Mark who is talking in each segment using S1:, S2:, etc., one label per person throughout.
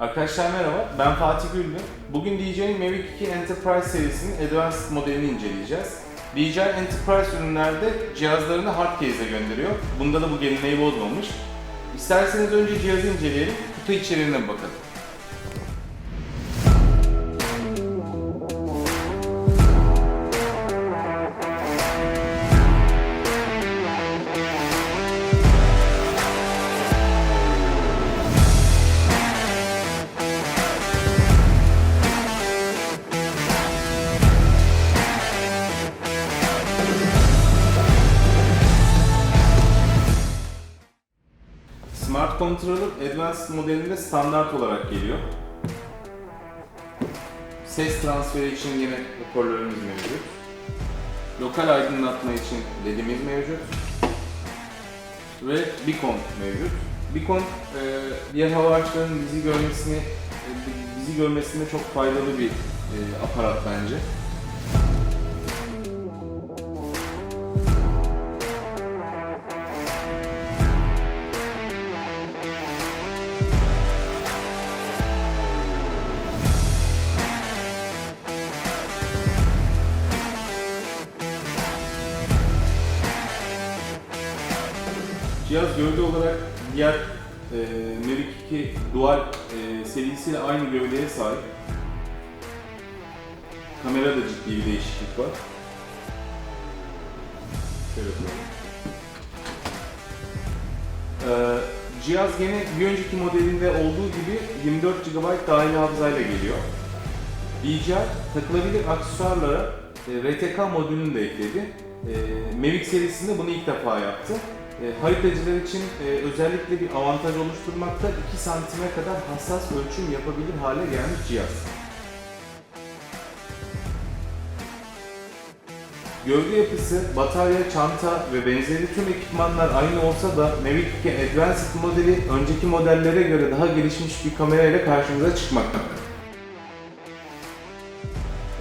S1: Arkadaşlar merhaba, ben Fatih Güllü. Bugün DJI Mavic 2 Enterprise serisinin Advanced modelini inceleyeceğiz. DJI Enterprise ürünlerde cihazlarını hard case'e gönderiyor. Bunda da bu geleneği bozmamış. İsterseniz önce cihazı inceleyelim, kutu içeriğine bakalım. Smart Controller Advanced modelinde standart olarak geliyor. Ses transferi için yine hoparlörümüz mevcut. Lokal aydınlatma için LED'imiz mevcut. Ve Beacon mevcut. Beacon e, diğer hava araçlarının bizi görmesini e, bizi görmesinde çok faydalı bir e, aparat bence. Cihaz gövde olarak diğer e, Mavic 2 Dual e, serisiyle aynı gövdeye sahip. Kamerada ciddi bir değişiklik var. Şöyle koyalım. Ee, cihaz gene bir önceki modelinde olduğu gibi 24 GB dahili hafızayla geliyor. DJI takılabilir aksesuarlara e, RTK modülünü de ekledi. E, Mavic serisinde bunu ilk defa yaptı. E, haritacılar için e, özellikle bir avantaj oluşturmakta 2 santime kadar hassas ölçüm yapabilir hale gelmiş cihaz. Gövde yapısı, batarya, çanta ve benzeri tüm ekipmanlar aynı olsa da Mavic 2 Advanced modeli önceki modellere göre daha gelişmiş bir kamerayla karşımıza çıkmakta.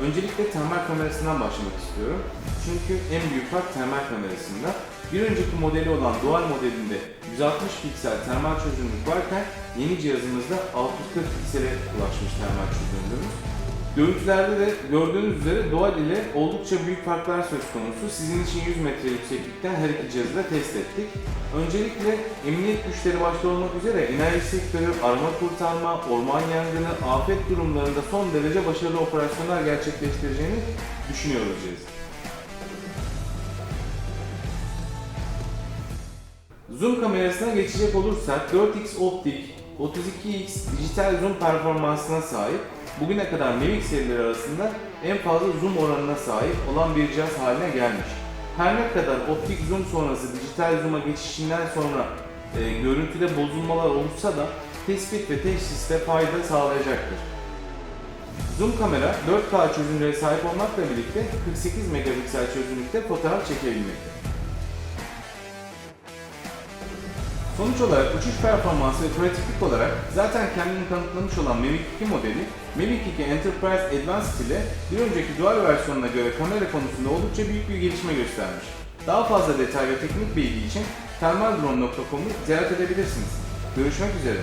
S1: Öncelikle termal kamerasından başlamak istiyorum. Çünkü en büyük fark termal kamerasında. Bir önceki modeli olan Dual modelinde 160 piksel termal çözünürlük varken yeni cihazımızda 640 piksele ulaşmış termal çözünürlüğümüz. Görüntülerde de gördüğünüz üzere Dual ile oldukça büyük farklar söz konusu. Sizin için 100 metre yükseklikten her iki cihazı da test ettik. Öncelikle emniyet güçleri başta olmak üzere enerji sektörü, arama kurtarma, orman yangını, afet durumlarında son derece başarılı operasyonlar gerçekleştireceğini düşünüyoruz cihazın. Zoom kamerasına geçecek olursak 4x optik, 32x dijital zoom performansına sahip, bugüne kadar Mavic serileri arasında en fazla zoom oranına sahip olan bir cihaz haline gelmiş. Her ne kadar optik zoom sonrası dijital zoom'a geçişinden sonra e, görüntüde bozulmalar olursa da tespit ve teşhiste fayda sağlayacaktır. Zoom kamera 4K çözünürlüğe sahip olmakla birlikte 48 megapiksel çözünürlükte fotoğraf çekebilmekte. Sonuç olarak uçuş performansı ve pratiklik olarak zaten kendini kanıtlamış olan Mavic 2 modeli, Mavic 2 Enterprise Advanced ile bir önceki dual versiyonuna göre kamera konusunda oldukça büyük bir gelişme göstermiş. Daha fazla detay ve teknik bilgi için thermaldrone.com'u ziyaret edebilirsiniz. Görüşmek üzere.